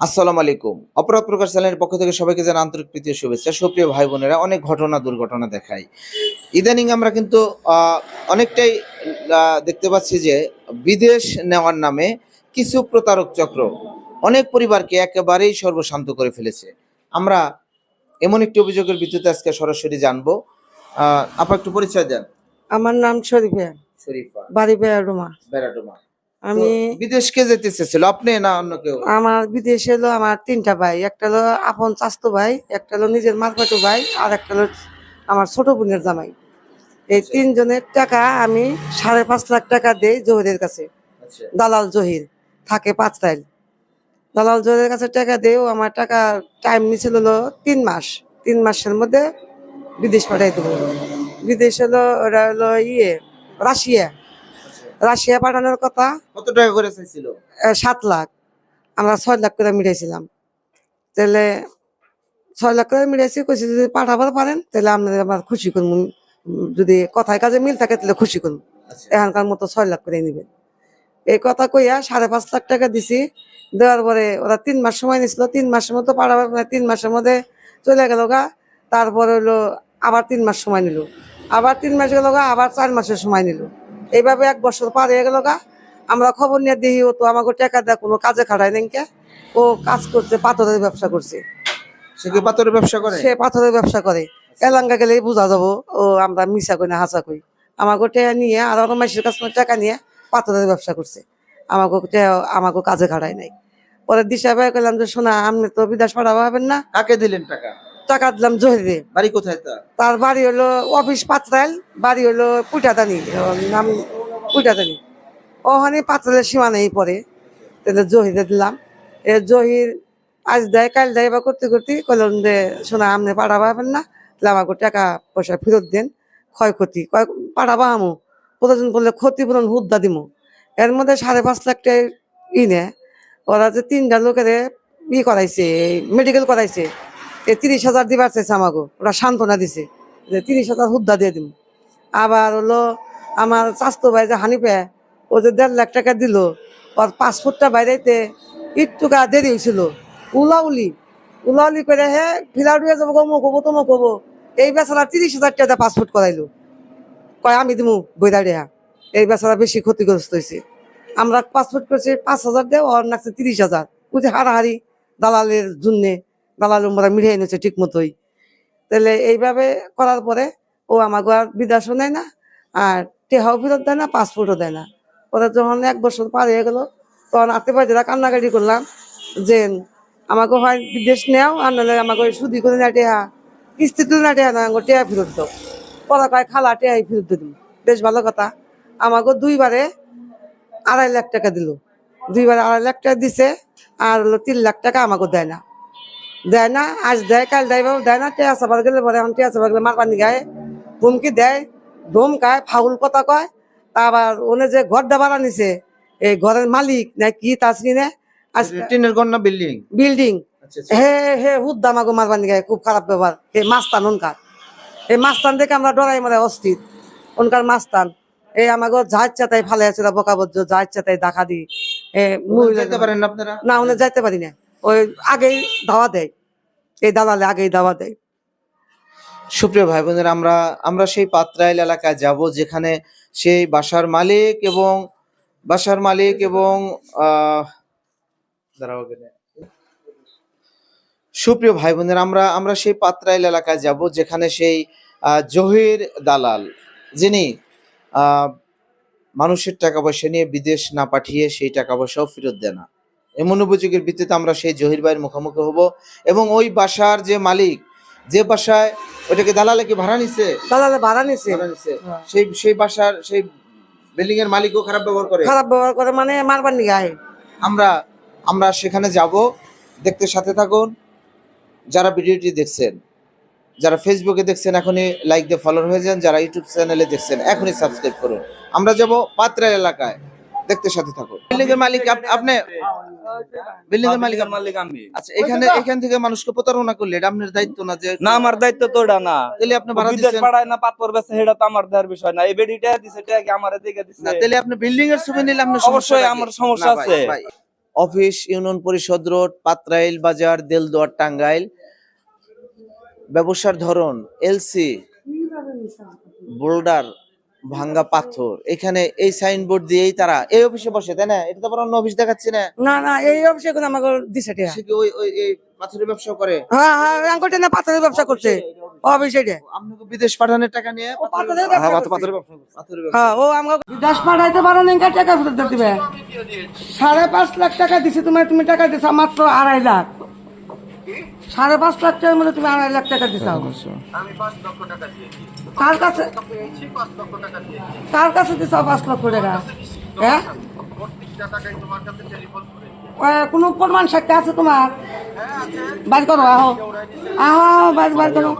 আসসালামু আলাইকুম। অপরাধ প্রকাশ চ্যানেলের পক্ষ থেকে সবাইকে জানা আন্তরিক প্রীতি শুভেচ্ছা। সুপ্রিয় ভাই বোনেরা অনেক ঘটনা দুর্ঘটনা দেখায় ইদানিং আমরা কিন্তু অনেকটাই দেখতে পাচ্ছি যে বিদেশ নেওয়ার নামে কিছু প্রতারক চক্র অনেক পরিবারকে একেবারেই সর্বশান্ত করে ফেলেছে। আমরা এমন একটি অভিযোগের ভিত্তিতে আজকে সরাসরি জানব। আহ, আপা একটু পরিচয় দেন। আমার নাম শরীফা। শরীফা। বাড়ি বেড়াডুমা। বেড়াডোমা। আমি বিদেশকে যেতে চেয়েছিল আপনি না অন্য কেউ? আমার বিদেশে হলো আমার তিনটা ভাই। একটা হলো আপন চাস্তো ভাই একটা হলো নিজের মারপাটু ভাই আর একটা হলো আমার ছোট বোনের জামাই। এই আচ্ছা। তিনজনের টাকা আমি সাড়ে পাঁচ লাখ টাকা দেই জহিরের কাছে। আচ্ছা। দালাল জহির। থাকে পাঁচ তাইল। দালাল জহিরের কাছে টাকা দেও আমার টাকা টাইম নিছিল হলো তিন মাস। তিন মাসের মধ্যে বিদেশ পাঠাই দেবো বিদেশ হলো ওরা হলো ইয়ে রাশিয়া। রাশিয়া পাঠানোর কথা। কত টাকা করে চাইছিল? সাত লাখ। আমরা ছয় লাখ করে মিটাইছিলাম। তাহলে ছয় লাখ করে মিটাইছি কইছি যদি পাঠাবার পারেন তাহলে আপনাদের আমার খুশি করুন যদি কথায় কাজে মিল থাকে তাহলে খুশি করুন আচ্ছা। এখানকার মতো ছয় লাখ করে নিবেন। এই কথা কইয়া সাড়ে পাঁচ লাখ টাকা দিছি। দেওয়ার পরে ওরা তিন মাস সময় নিছিল। তিন মাসের মতো পাঠাবার পরে তিন মাসের মধ্যে চলে গেল গা। তারপরে হলো আবার তিন মাস সময় নিল। আবার তিন মাস গেল গা আবার চার মাসের সময় নিল। এইভাবে এক বছর পার হয়ে গেল গা। আমরা খবর নিয়ে দেখি ও তো আমাকে টাকা দেয় কোনো কাজে খাটায় নাই কে। ও কাজ করছে পাথরের ব্যবসা করছে। সে কি পাথরের ব্যবসা করে? সে পাথরের ব্যবসা করে। এলাঙ্গা গেলেই বোঝা যাব ও আমরা মিশা কই না হাসা কই। আমাকে টাকা নিয়ে আর অন্য মাসের কাছ টাকা নিয়ে পাথরের ব্যবসা করছে। আমাকে আমাকে কাজে খাটায় নাই। পরে দিশা ভাই কইলাম যে শোনা আপনি তো বিদেশ পাঠাবো হবেন না? কাকে দিলেন টাকা? টাকা দিলাম জহিরে। বাড়ি কোথায় তার? বাড়ি হলো অফিস পাত্রাইল বাড়ি হলো পুইটাদানি নাম পুইটাদানি ওখানে পাত্রাইলের সীমা নেই পরে তাহলে জহিরে দিলাম। এ জহির আজ দেয় কাল দেয় বা করতে করতে কইলাম যে শোনা আপনি পাঠাবা হবেন না তাহলে আমাকে টাকা পয়সা ফেরত দেন ক্ষয়ক্ষতি কয় পাঠাবা আমু প্রয়োজন পড়লে ক্ষতিপূরণ হুদ্দা দিমু। এর মধ্যে সাড়ে পাঁচ লাখ টাকা ই নে ওরা যে তিনটা লোকের ই করাইছে মেডিকেল করাইছে। তিরিশ হাজার দিবার চাইছে আমাকে ওরা সান্ত্বনা দিছে যে তিরিশ হাজার হুদ্দা দিয়ে দিব আবার হলো আমার স্বাস্থ্য ভাই যে হানিপে ও যে দেড় লাখ টাকা দিল, ওর পাসপোর্টটা বাইরেতে একটুকা দেরি হয়েছিল উলাউলি উলাউলি করে হে ফিলার হয়ে যাব গমো কবো তমো কবো। এই বেচারা তিরিশ হাজার টাকা পাসপোর্ট করাইলো। কয়, আমি দিমু বইদা দেয়া এই বেচারা বেশি ক্ষতিগ্রস্ত হয়েছে আমরা পাসপোর্ট করছি পাঁচ হাজার দেও ওর নাকছে তিরিশ হাজার। বুঝে হারাহারি দালালের জন্যে দালালের মোরা মিলিয়ে এনেছে ঠিক মতোই। তাহলে এইভাবে করার পরে ও আমাকে আর বিদেশও নেয় না, আর টেহাও ফেরত দেয় না পাসপোর্টও দেয় না। ওরা যখন এক বছর পার হয়ে গেলো, তখন আত্মীয় কান্নাকাটি করলাম যে আমাকে হয় বিদেশ নেও, আর নাহলে আমাকে সুদি করে না টেহা। কিস্তি তুলে না টেহা না টেহা ফেরত দাও। পরে কয়, খালা, টেহাই ফেরত দিল বেশ ভালো কথা। আমাকে দুইবারে আড়াই লাখ টাকা দিল। দুইবারে আড়াই লাখ টাকা দিছে, আর হলো তিন লাখ টাকা আমাকে দেয় না। দেয় না আজ দেয় কাল দেয় বাবু দেয় না টেয়া গেলে পরে এখন টেয়া চাপার গেলে মার পানি গায়ে হুমকি দেয় ধুম খায় ফাউল কথা কয় তা আবার ওনে যে ঘরটা ভাড়া নিছে এই ঘরের মালিক না কি তা চিনে আজ টিনের গন্না বিল্ডিং বিল্ডিং আচ্ছা হে হে হুদ্দা আমাকে মার পানি গায়ে খুব খারাপ ব্যবহার হে মাস্তান উনকার এই মাস্তান দেখে আমরা ডরাই মারে অস্থির। উনকার মাস্তান। এই আমাকে যা ইচ্ছা তাই ফালে আছে বোকা বজ্র যা ইচ্ছা তাই দেখা দি। এ মহিলা যেতে পারেন না আপনারা? না উনি যাইতে পারি না। ওই আগেই দাওয়া দেয়। এই দালালে আগেই দাওয়া দেয়। সুপ্রিয় ভাই বোনেরা আমরা আমরা সেই পাত্রাইল এলাকায় যাব যেখানে সেই বাসার মালিক এবং, বাসার মালিক এবং সুপ্রিয় ভাই বোনেরা আমরা আমরা সেই পাত্রাইল এলাকায় যাব যেখানে সেই জহির দালাল, যিনি মানুষের টাকা পয়সা নিয়ে বিদেশ না পাঠিয়ে সেই টাকা পয়সাও ফেরত দেয় না। এমন অভিযোগের ভিত্তিতে আমরা সেই জহির ভাইয়ের মুখোমুখি হব। এবং ওই বাসার যে মালিক যে বাসায় ওইটাকে দালালে কি ভাড়া নিছে? দালালে ভাড়া নিছে। হ্যাঁ। সেই সেই বাসার সেই বিল্ডিং এর মালিকও খারাপ ব্যবহার করে। খারাপ ব্যবহার করে মানে মারবার নিয়ে আমরা আমরা সেখানে যাব দেখতে সাথে থাকুন। যারা ভিডিওটি দেখছেন যারা ফেসবুকে দেখছেন এখনই লাইক দিয়ে ফলোয়ার হয়ে যান। যারা ইউটিউব চ্যানেলে দেখছেন এখনই সাবস্ক্রাইব করুন। আমরা যাব পাত্রা এলাকায়। দেখতে সাথে থাকুন বিল্ডিং এর মালিক আপনি বিল্ডিং এর মালিক মালিকের মালিক আমি। আচ্ছা এখানে এখান থেকে মানুষকে প্রতারণা করলে এটা আপনার দায়িত্ব না যে না আমার দায়িত্ব তো এটা না। তাহলে আপনি ভাড়া দিচ্ছেন। পাড়ায় না পাথর বেছে সেটা তো আমার দেওয়ার বিষয় না। এই বেডিটা দিছে এটা কি আমার দিকে দিছে? না তাহলে আপনি বিল্ডিং এর ছবি নিলে আপনার সমস্যা অবশ্যই আমার সমস্যা আছে। ভাই। অফিস ইউনিয়ন পরিষদ রোড পাত্রাইল বাজার দেলদুয়ার টাঙ্গাইল। ব্যবসার ধরন এলসি বোল্ডার ভাঙ্গা পাথর। এখানে এই সাইনবোর্ড দিয়েই তারা এই অফিসে বসে তাই না? এটা তো আবার অন্য অফিস দেখাচ্ছি না? না না এই অফিসে কোনো আমাকে দিছে সে কি ওই ওই এই পাথরের ব্যবসা করে? হ্যাঁ হ্যাঁ আঙ্কলটা না পাথরের ব্যবসা করছে। অফিস এটা। আপনাকে বিদেশ পাঠানোর টাকা নিয়ে পাথরের ব্যবসা পাথরের ব্যবসা। হ্যাঁ ও আমাকে বিদেশ পাঠাইতে পারো না টাকা ফেরত দিবে সাড়ে পাঁচ লাখ টাকা দিছি তোমার তুমি টাকা দিছো মাত্র আড়াই লাখ। সাড়ে পাঁচ লাখ টাকার মধ্যে তুমি আড়াই লাখ টাকা দিছো কার কাছে? কার কাছে দিছো পাঁচ লক্ষ টাকা? হ্যাঁ? কোনো প্রমাণ সাক্ষী আছে তোমার? বাড়ি করো আহো। আহো আহো, বাড়ি বাড়ি করো।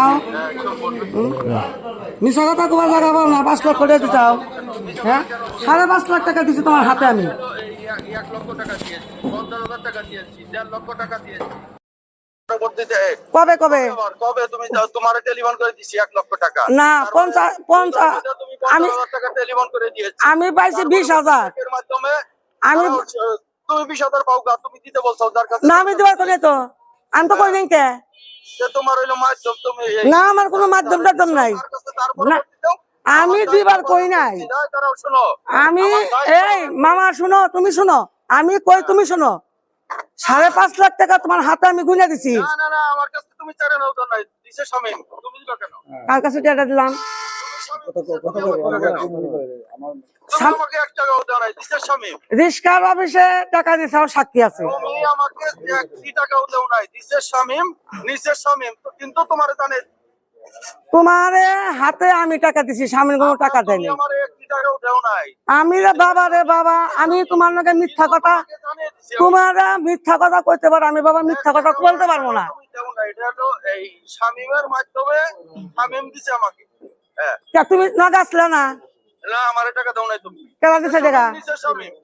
আহো। মিশা কথা তোমার জায়গা পাও না পাঁচ লক্ষ টাকা দিতে হ্যাঁ? সাড়ে পাঁচ লাখ টাকা দিছি তোমার হাতে আমি। এক লক্ষ টাকা দিয়েছি পঞ্চাশ হাজার টাকা দিয়েছি দেড় লক্ষ টাকা দিয়েছি। কবে কবে? কবে তুমি তোমার টেলিফোন করে দিছি এক লক্ষ টাকা। না পঞ্চাশ আমি টাকা টেলিফোন করে দিয়েছি। আমি পাইছি বিশ হাজার। মাধ্যমে আমি তুমি বিশ হাজার পাও তুমি দিতে বলছো যার কাছে না আমি দেওয়ার তো। আমি তো করি নাই কে? তোমার হইল মাধ্যম তুমি না আমার কোনো মাধ্যম টাধ্যম নাই। না, আমি দায়িত্ব কই নাই। আমি এই মামা শুনো তুমি শুনো। আমি কই তুমি শুনো। সাড়ে পাঁচ লাখ টাকা তোমার হাতে আমি গুনে দিছি। না না না আমার কাছে তুমি চারে নাও তো নাই দিছে স্বামী তুমি দিবা কেন? কার কাছে টাকা দিলাম? রিস্কার অফিসে টাকা দিছাও সাক্ষী আছে। তুমি আমাকে একটি টাকাও দেও নাই দিছে শামিম নিচে শামিম কিন্তু তোমার জানে তোমার হাতে আমি টাকা দিছি স্বামীর কোনো টাকা দেয়নি। আমি রে বাবা রে বাবা আমি তোমার নাকি মিথ্যা কথা। তোমার মিথ্যা কথা কইতে পারো আমি বাবা মিথ্যা কথা বলতে পারব না। তুমি কেনা দিছে টাকা নিচে শামিম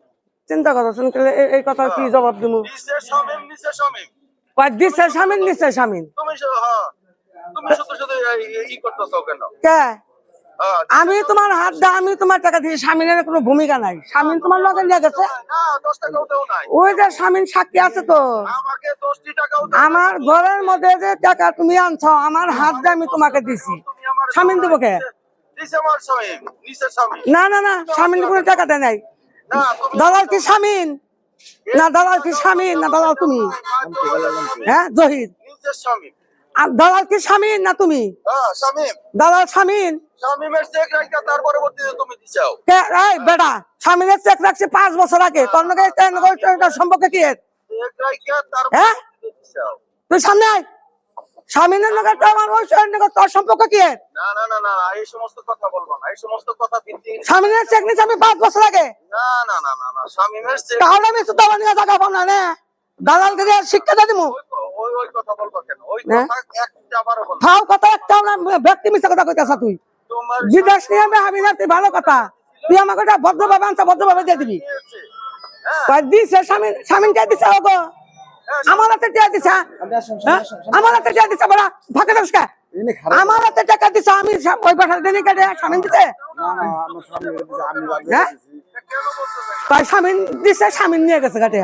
চিন্তা করো শুনতে এই কথা কি জবাব দিব নিচে শামিম নিচে শামিম স্বামীন স্বামীন তুমি আমি তোমার হাত দা আমি তোমার টাকা দিয়েছি স্বামীনের কোনো ভূমিকা নাই। স্বামীন তোমার লগে নিয়ে গেছে? ওই যে স্বামীন সাক্ষী আছে তো। আমার ঘরের মধ্যে যে টাকা তুমি আনছো আমার হাত দিয়ে আমি তোমাকে দিছি। স্বামীন দেবো কে? স্বামী স্বামী। না না না স্বামীন কোনো টাকা দেয় নাই। দালাল কি স্বামীন না দালাল কি স্বামীন না দালাল তুমি? হ্যাঁ জহির। স্বামী। আর দালাল কি স্বামীন না তুমি? দালাল স্বামীন বেটা স্বামীনের চেক রাখছে পাঁচ বছর আগে। সম্পর্কে কি হ্যাঁ? তুই সামনে আয়। স্বামীনের নাকি আমার ওই সৈন্যের তোর সম্পর্ক কি না না না না এই সমস্ত কথা বলব না। এই সমস্ত কথা ভিত্তি স্বামীনের চেক নিচ্ছে আমি পাঁচ বছর আগে। না না না না স্বামীমের চেক তাহলে আমি তো তোমার নিয়ে টাকা পাবো না নে। দালালকে শিক্ষা দিয়ে দিবো ওই ওই কথা হ্যাঁ? একটা ব্যক্তি মিশা কথা কইতেছ তুই। বিদেশ নিয়ে আমি না তুই ভালো কথা। তুই আমাকে একটা ভদ্রভাবে আনছা ভদ্রভাবে দিয়ে দিবি। হ্যাঁ। দিছে স্বামী দিছে ওগো আমার হাতে টাকা দিছে হ্যাঁ? আমার হাতে টাকা দিছে বড়া ফাঁকা দাস আমার হাতে টাকা দিছে আমি ওই দেনি কাটে স্বামী দিছে? হ্যাঁ? স্বামী স্বামী নিয়ে গেছে কাটে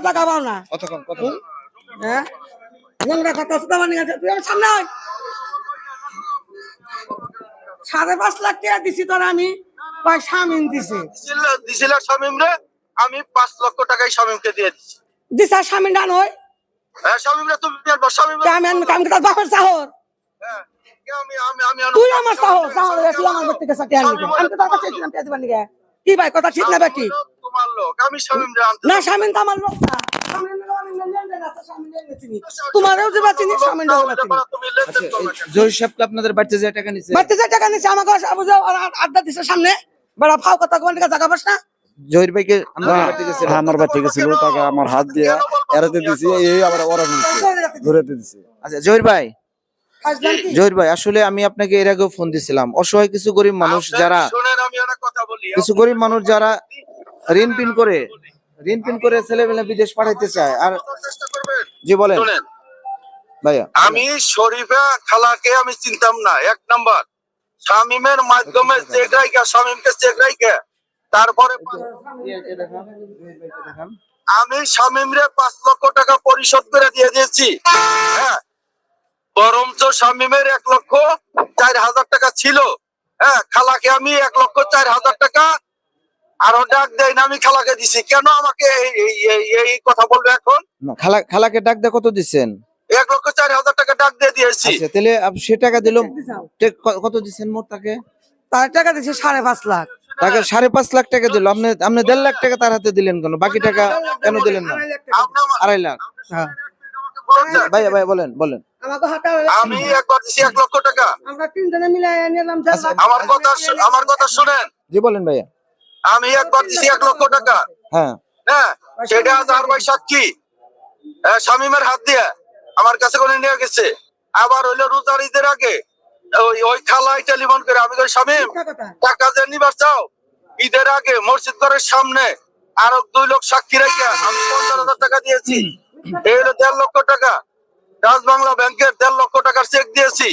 টাকা পাও না। হ্যাঁ? গেছে তুই আমার সামনে। সাড়ে পাঁচ লাখ টাকা দিছি তোর আমি স্বামী দিছে? দিছিল- দিছিল শামিম রে আমি পাঁচ লক্ষ টাকাই শামিমকে দিয়ে দিছা। স্বামী ডান হয় হ্যাঁ শামিম রে তুমি আনব শামিম আমি আমি আমি তার বাপের চাহর। হ্যাঁ, কে তুই আমার তুই আমার আমি তো তার কাছে ভাই কথা ঠিক না ব্যক্তি তোমার লোক আমি শামিম রে না তো আমার লোক না। আচ্ছা আপনাদের বাড়িতে যে টাকা বাড়তে যে টাকা নিচ্ছে আমাকে আড্ডা সামনে। বড় ফাও কথা কোন জায়গা পাস জহির ভাইকে বাড়িতে গেছিল। হ্যাঁ, আমার আমার হাত দিয়ে এড়াতে দিছি এই আবার ওরা নিচ্ছে ধরেতে দিছি। আচ্ছা জহির ভাই। জহির ভাই আসলে আমি আপনাকে এর আগেও ফোন দিছিলাম। অসহায় কিছু গরিব মানুষ যারা কিছু গরিব মানুষ যারা ঋণ পিন করে ঋণ পিন করে ছেলেমেলে বিদেশ পাঠাইতে চায়। আর জি বলেন। ভাইয়া। আমি শরীফা খালাকে আমি চিনতাম না এক নাম্বার। শামিমের মাধ্যমে চেক রাইকা শামিমকে চেক রাইকা তারপরে আমি শামিমরে পাঁচ লক্ষ টাকা পরিশোধ করে দিয়ে দিয়েছি। হ্যাঁ। বরঞ্চ শামিমের এক লক্ষ চার হাজার টাকা ছিল। হ্যাঁ খালাকে আমি এক লক্ষ চার হাজার টাকা আরও ডাক দেয় না আমি খালাকে দিছি। কেন আমাকে এই- কথা বলবে এখন? না, খালা খালাকে ডাক দিয়ে কত দিচ্ছেন? এক লক্ষ চার হাজার টাকা ডাক দিয়ে দিয়েছি। আচ্ছা তাহলে সে টাকা দিল। কত দিচ্ছেন মোট তাকে? তার টাকা দিচ্ছে সাড়ে পাঁচ লাখ। তাকে সাড়ে পাঁচ লাখ টাকা দিল। আপনি আপনি দেড় লাখ টাকা তার হাতে দিলেন কেন? বাকি টাকা কেন দিলেন না? আড়াই লাখ হ্যাঁ। ভাই বলেন বলেন। আমি একবার দিছি এক লক্ষ টাকা। আমরা তিনজনে মিলে নিলাম আমার কথা আমার কথা শুনেন। জি বলেন ভাইয়া। আমি একবার দিছি এক লক্ষ টাকা। হ্যাঁ। হ্যাঁ সেটা যার ভাই সাক্ষী। হ্যাঁ, শামীমের হাত দিয়ে আমার কাছে করে নিয়ে গেছে। আবার হইল রোজার ঈদের আগে ওই ওই খালাই টেলিফোন করে আমি কই শামীম টাকা যে নিবার চাও? ঈদের আগে মসজিদ ঘরের সামনে আরও দুই লোক সাক্ষী রেখে আমি পঞ্চাশ হাজার টাকা দিয়েছি। এই হলো দেড় লক্ষ টাকা। রাজ বাংলা ব্যাংকের দেড় লক্ষ টাকার চেক দিয়েছি।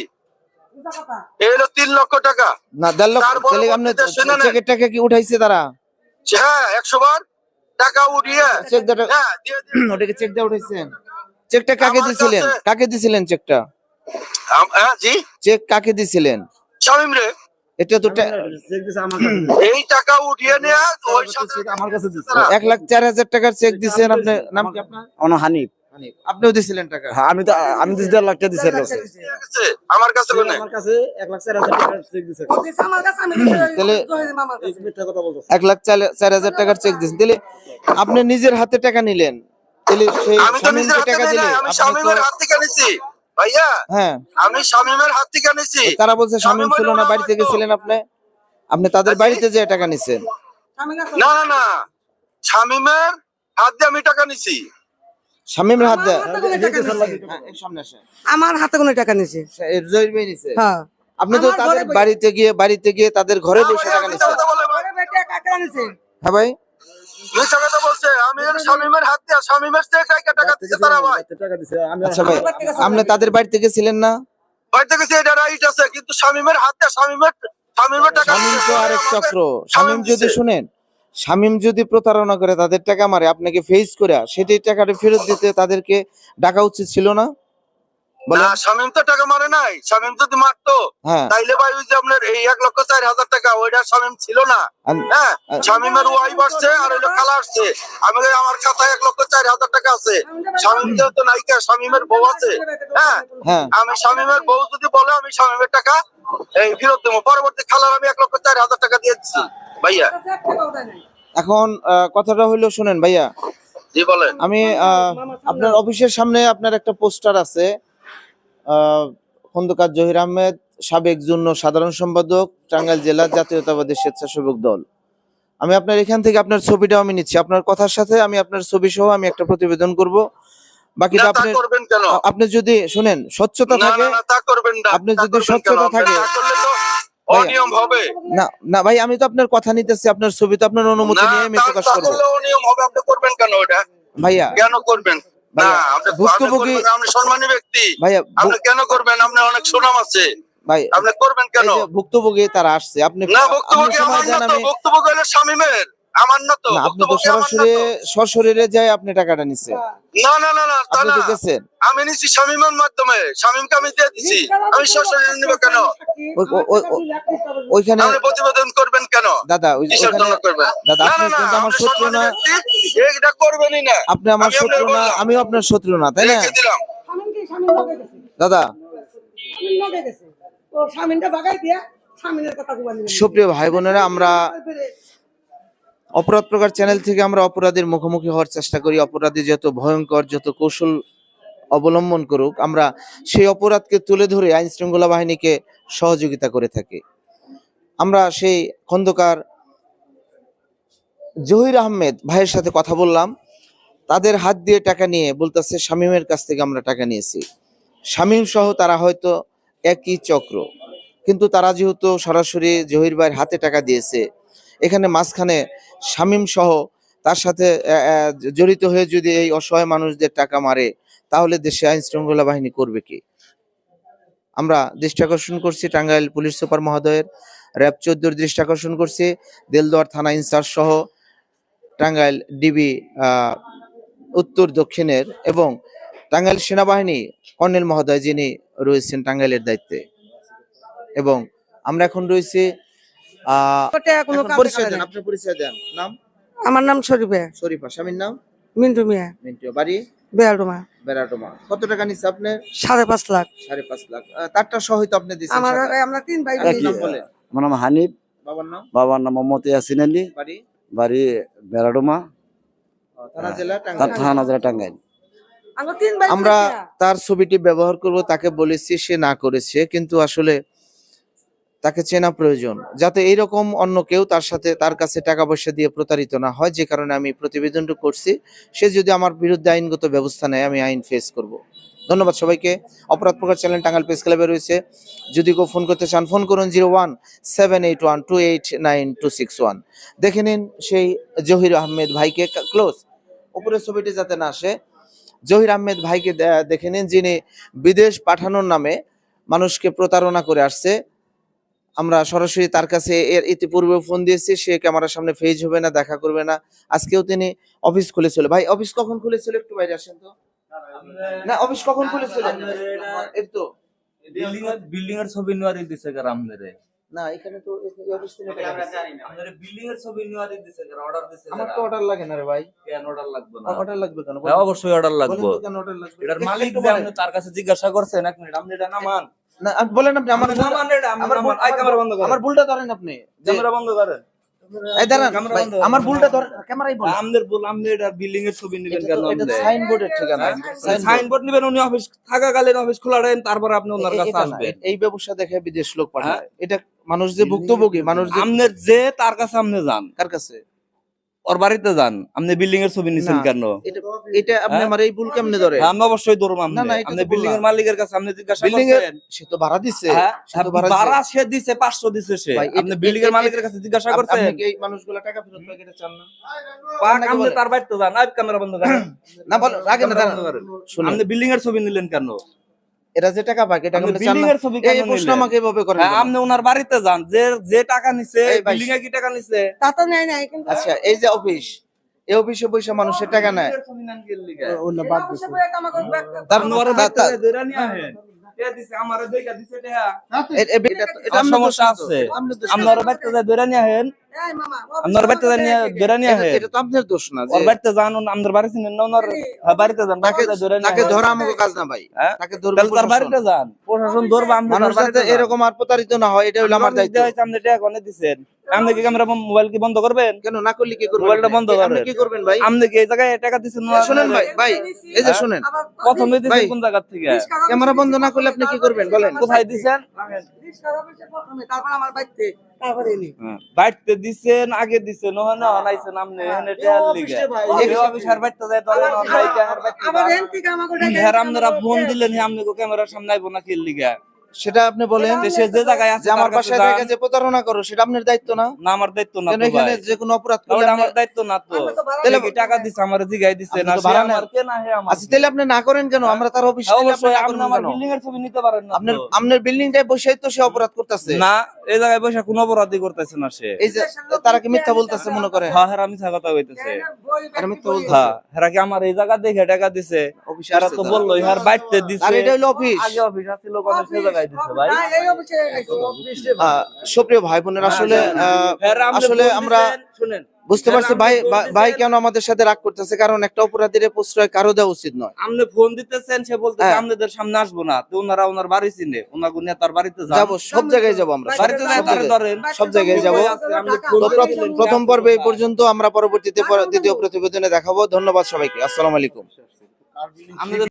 এই হলো তিন লক্ষ টাকা। না দেড় লক্ষ তাহলে আপনি। চেকের টাকা কি উঠাইছে তারা? হ্যাঁ একশো বার টাকা উঠিয়ে। চেক হ্যাঁ ওটাকে চেক দিয়ে উঠাইছেন চেকটা কাকে দিছিলেন? কাকে দিছিলেন চেকটা হ্যাঁ জি? চেক কাকে দিছিলেন? শামীম রে। এটা তো এই টাকা উঠিয়ে নিয়ে ওই সাথে আমার কাছে এক লাখ চার হাজার টাকার চেক দিছেন আপনি নাম কি আপনার? অন হানিফ হানিফ। আপনিও দিছিলেন টাকা? হ্যাঁ, আমি তো আমি দিচ্ছি দেড় লাখ টাকা দিচ্ছে এর কাছে। নিয়ে গেছে, আমার কাছে আমার কাছে এক লাখ চার হাজার টাকার চেক দিছে। আমার কাছে, আমি দিছি ওই তাহলে- জহির মামার কাছে। মিথ্যা কথা বলতেছে। এক লাখ চার- চার হাজার টাকার চেক দিচ্ছেন তাহলে আপনি নিজের হাতে টাকা নিলেন। তাহলে সেই আমি তো নিজের শামীমকে হাতে টাকা নেই আমি আপনি হাত থেকে নিছি ভাইয়া হ্যাঁ। আমি শামীমের হাত থেকে নিছি তারা বলছে শামীম শামীমের ছিল না বাড়িতে গেছিলেন আপনি? আপনি তাদের আচ্ছা। বাড়িতে যে টাকা নিছেন। না না না। শামীমের হাত দিয়ে আমি টাকা নিছি। শামীমের হাত আমার হাতে কোনো টাকা নিছে। হ্যাঁ, আমার হাতে কোনো টাকা নিছে। হ্যাঁ। আপনি তো তাদের বাড়িতে গিয়ে বাড়িতে গিয়ে তাদের ঘরে বসে টাকা নিছে। হ্যাঁ ভাই। আচ্ছা আপনি তাদের বাড়িতে গেছিলেন না? বাড়িতে গেছে এটা রাইট আছে কিন্তু শামীমের হাত শামীমের শামীমের টাকা শামীম তো আরেক চক্র। শামীম শামীম যদি। শুনেন শামীম যদি প্রতারণা করে তাদের টাকা মারে, আপনাকে ফেস করে, সেটাই টাকাটা ফেরত দিতে তাদেরকে ডাকা উচিত ছিল না? না শামীম তো টাকা মারে নাই। শামীম যদি মারতো হ্যাঁ। তাইলে ভাই ওই যে আপনার এই এক লক্ষ চার হাজার টাকা ওইটা শামীম ছিল না। হ্যাঁ শামীমের আর খালা আসছে। আমি আমার খাতায় এক লক্ষ চার হাজার টাকা আছে। শামীম যেহেতু নায়িকা শামীমের বউ আছে। হ্যাঁ হ্যাঁ। আমি শামীমের বউ যদি বলে আমি শামীমের টাকা এই ফেরত দেবো। পরবর্তী খালার আমি এক লক্ষ চার হাজার টাকা দিয়ে দিচ্ছি। ভাইয়া। এখন কথাটা হইল শুনেন ভাইয়া। জি বলেন। আমি আপনার অফিসের সামনে আপনার একটা পোস্টার আছে। খন্দকার জহির আহমেদ সাবেক জুন্ন সাধারণ সম্পাদক টাঙ্গাইল জেলা জাতীয়তাবাদী স্বেচ্ছাসেবক দল। আমি আপনার এখান থেকে আপনার ছবিটাও আমি নিচ্ছি। আপনার কথার সাথে আমি আপনার ছবি সহ আমি একটা প্রতিবেদন করব। বাকিটা আপনি কেন? আপনি যদি শুনেন স্বচ্ছতা থাকে আপনি যদি স্বচ্ছতা থাকে- অনিয়ম হবে। না না ভাই আমি তো আপনার কথা নিতেছি। আপনার ছবি তো আপনার অনুমতি নিয়ে আমি প্রকাশ করব। অনিয়ম হবে। আপনি করবেন কেন ওটা ভাইয়া কেন করবেন? না ভুক্তভোগী- আপনি সম্মানী ব্যক্তি। ভাইয়া আপনি কেন করবেন? আপনার অনেক সুনাম আছে। ভাই আপনি করবেন কেন? ভুক্তভোগী তারা আসছে আপনি না ভুক্তভোগী আমার না হলো শামিমের আমার না তো আপনি তো বক্তব্য আমার না সরাসরি সশরীরে যাই আপনি টাকাটা না না না না তা না। আমি নিছি শামিমের মাধ্যমে। শামিমকে আমি দিয়ে দিছি। আমি সরাসরি নিব কেন? ওই- ওই- ওই- ওই- ওইখানে আপনি প্রতিবেদন করবেন কেন? দাদা ওইখানে করবেন? দাদা না আপনি না না কিন্তু আমার শত্রু না। এটা করবেনই না। আপনি আমার শত্রু না আমিও আপনার শত্রু না তাই না? দাদা। সুপ্রিয় ভাই বোনেরা আমরা অপরাধ প্রকার চ্যানেল থেকে আমরা অপরাধের মুখোমুখি হওয়ার চেষ্টা করি। অপরাধী যত ভয়ঙ্কর, যত কৌশল অবলম্বন করুক, আমরা সেই অপরাধকে তুলে ধরে আইন শৃঙ্খলা বাহিনীকে সহযোগিতা করে থাকি। আমরা সেই খন্দকার জহির আহমেদ ভাইয়ের সাথে কথা বললাম। তাদের হাত দিয়ে টাকা নিয়ে বলতেছে, শামীমের কাছ থেকে আমরা টাকা নিয়েছি। শামীম সহ তারা হয়তো একই চক্র, কিন্তু তারা যেহেতু সরাসরি জহির ভাইয়ের হাতে টাকা দিয়েছে, এখানে মাঝখানে শামীম সহ তার সাথে জড়িত হয়ে যদি এই অসহায় মানুষদের টাকা মারে, তাহলে দেশে আইন শৃঙ্খলা বাহিনী করবে কি? আমরা দৃষ্টি আকর্ষণ করছি টাঙ্গাইল পুলিশ সুপার মহোদয়ের, র্যাব চোদ্দোর দৃষ্টি আকর্ষণ করছি, দেলদুয়ার থানা ইনচার্জ সহ টাঙ্গাইল ডিবি উত্তর দক্ষিণের এবং টাঙ্গাইল সেনাবাহিনী কর্নেল মহোদয় যিনি রয়েছেন টাঙ্গাইলের দায়িত্বে। এবং আমরা এখন রয়েছি পরিচয় দেন না। পরিচয় দেন। নাম? আমার নাম শরীফে। শরীফা। স্বামীর নাম? মিন্টু মিয়া। মিন্টু। বাড়ি? বেয়াডুমা বেড়াটোমা কত টাকা নিচ্ছে আপনার? সাড়ে পাঁচ লাখ। সাড়ে পাঁচ লাখ। তারটা সহিত আপনি দিচ্ছেন আমার আমরা তিন ভাই বলেন। আমার নাম হানিফ। বাবার নাম? বাবার নাম মোহাম্মদ ইয়াসিন আলী। বাড়ি? বাড়ি বেড়াডোমা। আহ, থানা জেলা তার টাঙ্গাইল। থানা জেলা টাঙ্গাইল। আমরা তিন ভাই আমরা বোন। তার ছবিটি ব্যবহার করব তাকে বলেছি সে না করেছে কিন্তু আসলে তাকে চেনা প্রয়োজন, যাতে এইরকম অন্য কেউ তার সাথে, তার কাছে টাকা পয়সা দিয়ে প্রতারিত না হয়, যে কারণে আমি প্রতিবেদনটা করছি। সে যদি আমার বিরুদ্ধে আইনগত ব্যবস্থা নেয়, আমি আইন ফেস করব। ধন্যবাদ সবাইকে। অপরাধ প্রকার চ্যানেল টাঙ্গাল প্রেস ক্লাবে রয়েছে। যদি কেউ ফোন করতে চান ফোন করুন zero one seven eight one two eight nine two six one দেখে নিন সেই জহির আহমেদ ভাইকে ক্লোজ উপরের ছবিটি যাতে না আসে। জহির আহমেদ ভাইকে দেখে নিন, যিনি বিদেশ পাঠানোর নামে মানুষকে প্রতারণা করে আসছে। আমরা সরাসরি তার কাছে এর ইতিপূর্বে ফোন দিয়েছি সে ক্যামেরার সামনে ফেজ হবে না দেখা করবে না। আজকেও তিনি অফিস খুলেছিল। ভাই অফিস কখন খুলেছিল একটু বাইরে আসেন তো? না অফিস কখন খুলেছিল? এই তো। বিল্ডিং এর বিল্ডিং এর ছবি নিয়ে দিছে কার আমনেরে না এখানে তো অফিস থেকে বিল্ডিং এর ছবি নিয়ে দিছে অর্ডার দিছে আমার তো অর্ডার লাগে না রে ভাই। কেন অর্ডার লাগবে না? অর্ডার লাগবে কেন? হ্যাঁ অবশ্যই অর্ডার লাগবে। কেন অর্ডার লাগবে? এটার মালিক যে আপনি তার কাছে জিজ্ঞাসা করছেন এক মিনিট আপনি এটা নামান। না বলেন আপনি আমার আমার ভুলটা ধরেন আপনি। ক্যামেরা বন্ধ করেন। এই দাঁড়ান ক্যামেরা ভাই, বন্ধ করুন। আমার ভুলটা ধরেন ক্যামেরাই বলেন আমাদের বল আপনি এটা বিল্ডিং এর ছবি নেবেন কেন এটা সাইনবোর্ডের ঠিকানা। সাইনবোর্ড সাইনবোর্ড নেবেন উনি অফিস থাকাকালীন অফিস খোলা রাখেন তারপর আপনি ওনার কাছে আসবেন। এই ব্যবসা দেখে বিদেশ লোক পাঠায়। এটা মানুষ যে ভুক্তভোগী মানুষ যে তার কাছে আপনি যান। কার কাছে? ওর বাড়িতে যান। আপনি বিল্ডিং এর ছবি নিছেন কেন? এটা আপনি হ্যাঁ? আমার এই ভুল কেমনে ধরে? হ্যাঁ, আমি অবশ্যই আপনি। বিল্ডিং এর মালিকের কাছে আপনি জিজ্ঞাসা করছেন। সে তো ভাড়া দিছে হ্যাঁ, সে ভাড়া ভাড়া সে দিছে 500 দিছে সে। আপনি বিল্ডিং এর মালিকের কাছে জিজ্ঞাসা আপ- করছেন? আপনি এই মানুষগুলা টাকা ফেরত পায় এটা চান না? পাক আপনি তার বাড়িতে যান। আর ক্যামেরা বন্ধ করেন। না বল রাখেন না ক্যামেরা দাঁড়ান। বন্ধ করেন। শুনুন আপনি বিল্ডিং এর ছবি নিলেন কেন? এরা যে টাকা ছবি এই কেন এই প্রশ্ন আমাকে এভাবে করেন হ্যাঁ, আপনি ওনার বাড়িতে যান যে যে টাকা নিছে বিল্ডিং এ কি টাকা নিছে? তা তো নেয় নাই কিন্তু আচ্ছা এই যে অফিস এই অফিসে পয়সা মানুষের টাকা নেয়। তার বাড়িতে যাই ধরে নিয়ে আহেন। আমারে দেখা দিছে এটা সমস্যা আছে। আপনার বাড়িতে যাই ধরে নিয়ে আহেন। এই আপনার বাড়িতে যাই ধরে নিয়ে এটা- এটা তো আপনার দোষ না ওর বাড়িতে যান ওন- আমাদের বাড়ি না ওনার হ্যাঁ, বাড়িতে যান তাকে ধরে নিয়ে তাকে ধরা আমাকে কাজ না ভাই। হ্যাঁ? তাকে ধরবে তাহলে তার বাড়িতে যান। প্রশাসন ধরবে আপনি বাড়িতে এরকম আর প্রতারিত না হয় এটা হলো আমার দায়িত্ব। হয়েছে, আপনি টাকা কোনে দিছেন। আপনি কি ক্যামেরা মোবাইল কি বন্ধ করবেন? কেন না করলে কি করবেন? মোবাইলটা বন্ধ আপনি করেন। কি করবেন ভাই? আপনি কি এই জায়গায় টাকা দিছেন না? শুনেন ভাই ভাই এই যে? শুনেন। প্রথমে কোন জায়গা থেকে? ক্যামেরা বন্ধ না করলে আপনি কি করবেন? বলেন। কোথায় দিছেন? বাইতে দিছেন আগে দিছেন ওখানে অনাইছেন আপনি এখানে টেয়ার লিগে। এই অফিসার বাইতে যায় আবার হ্যাঁ আপনারা ফোন দিলেন হ্যাঁ আপনি ক্যামেরার সামনে আইবো না কি লিগে। সেটা আপনি বলেন। দেশে যে জায়গায় আছে আমার বাসায় থেকে যে প্রতারণা করো সেটা আপনার দায়িত্ব না? না আমার দায়িত্ব না কেন তো এখানে যে কোনো অপরাধ করলে আমার দায়িত্ব না তো। তাহলে কি টাকা দিছে আমার জিগাই দিছে আপনি না সে আমার। কে না হে আমার আচ্ছা তাহলে আপনি না করেন কেন? আমরা তার অফিসে হ্যাঁ, আপনি অবশ্যই আপনি আমার বিল্ডিং এর ছবি নিতে পারেন না আপনার তো। আপনার বিল্ডিংটাই বসেই তো সে অপরাধ করতেছে। না এই জায়গায় বসে কোনো অপরাধী করতেছে না সে। এই যে তারা কি মিথ্যা বলতেছে মনে করে হ্যাঁ হ্যাঁ আমি কথা কইতেছে। আর মিথ্যা বই- বলতেছে। হ্যাঁ হেরা কি আমার এই জায়গা দেখে টাকা দিছে? অফিসে আসছে তো তারা। বলল ইহার বাইতে দিছে। আর এটা হলো অফিস। আগে অফিস আছিল কোনে সে ভাই? সুপ্রিয় ভাই বোনের আসলে আহ, হেরা আপনি আসলে আমরা শুনেন। বুঝতে হ্যাঁ, পারছি ভাই ভাই- কেন আমাদের সাথে রাগ করতেছে? কারণ একটা অপরাধীর প্রশ্রয় কারও দেওয়া উচিত নয়। আপনি ফোন দিতেছেন সে বলতেছে হ্যাঁ। আপনাদের সামনে আসব না। তো ওনারা ওনার বাড়ি চিনে। ওনার গুনিয়া তার বাড়িতে যাব সব জায়গায় যাব আমরা। বাড়িতে সব তারে ধরেন সব জায়গায় যাব। প্রথম- প্রথম পর্বে এই পর্যন্ত আমরা পরবর্তীতে দ্বিতীয় প্রতিবেদনে দেখাবো। ধন্যবাদ সবাইকে। আসসালামু আলাইকুম। আমাদের